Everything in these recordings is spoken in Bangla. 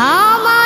আমার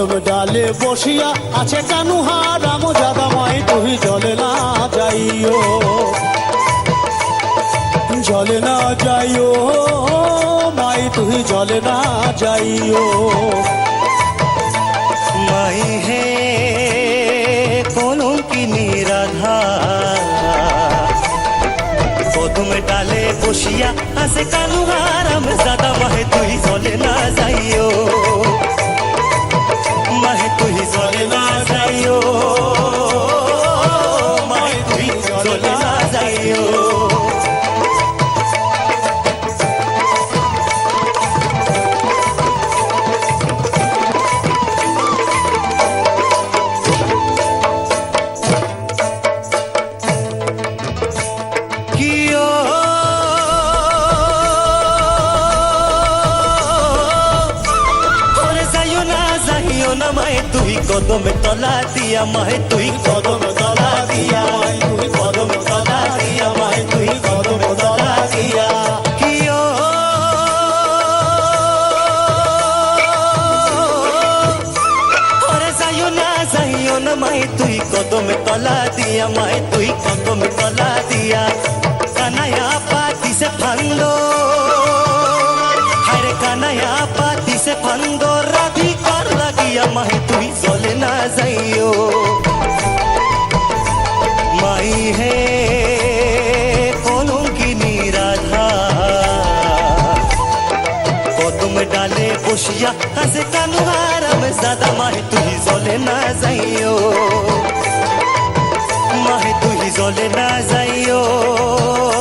কদম ডালে বসিয়া আছে কানুহা রাম জাদামাই তুই জলে না যাইও। জলে না যাইও, মাই, তুই জলে না যাইও। মাই হে কলঙ্কিনী রাধা। কদমে ডালে বসিয়া আছে কানু হারাম দাদা মাহে তুই চলে না যাইও। কদমে তলা দিয়া মায়ে তুই কদম তলা দিয়া। মায়ে তুই কদম তলা দিয়া মায়ে তুই কদম তলা দিয়া কিয় যাইও না যাইও না মায়ে তুই কদমে তলা দিয়া মায়ে তুই কদমে তলা দিয়া। কানায়া পাতি সে চলে না যাইও মাই হে কলঙ্কিনী রাধা কদম ডালে বসিয়া হাসে কানু হারাম দাদা মাহে তুই জলে না যাইও মাহে তুই জলে না যাইও মাহে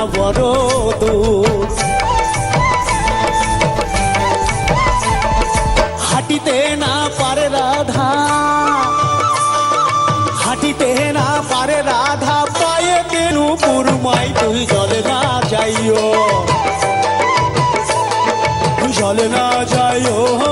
যমুনা হাঁটিতে না পারে রাধা, হাঁটিতে না পারে রাধা, পায়ে তেনু পুরমাই, তুই জলে না যাইও জলে না যাইও।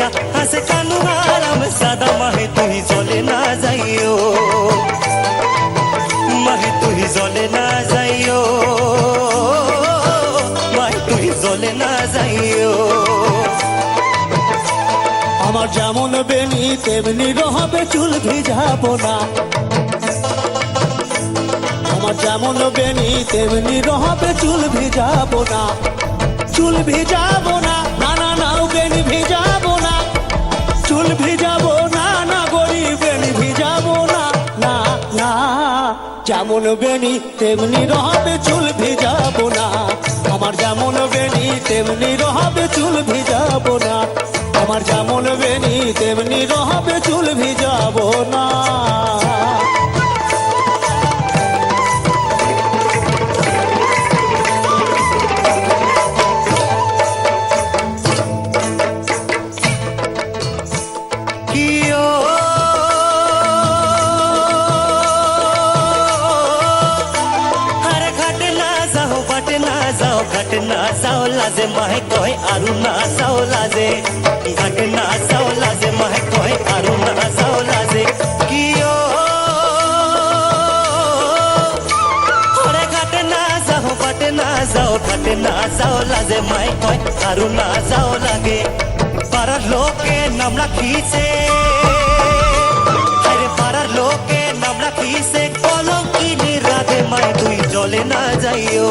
বসিয়া হাসে কানু হারাম সাদা মাহে তুই চলে না যাইও মাহে তুই জলে না যাইও মাহে তুই জলে না যাইও আমার যেমন বেনি তেমনি রহবে চুল ভিজাবো না। আমার যেমন বেনি তেমনি রহবে চুল ভিজাবো না। চুল ভিজাবো না না না নাও বেনি ভিজাবো যেমন বেনি তেমনি রহবে চুল ভিজাবো না আমার যেমন বেনি তেমনি রহবে চুল ভিজাবো না আমার যেমন বেনি তেমনি রহবে চুল ভিজাবো না মাহে কয় আরু না যাও লাজে ঘাট না যাও লাজে মাহে কয় আরু না যাও লাজে কিয় ওরে ঘাটে না যাও বাটে না যাও ঘাটে না যাও লাজে মাই কয় আরু না যাও লাগে পাড়ার লোকে নাম রাখিছে আরে পাড়ার লোকে নাম রাখিছে কলঙ্কিনী রাধে মাই তুই জলে না যাইও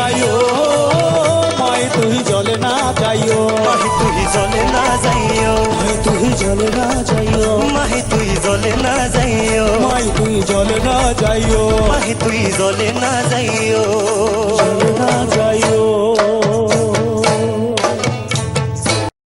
জলে না যাইও। মাই তুই জলে না যাইও। মাই তুই জলে না যাইও। না যাই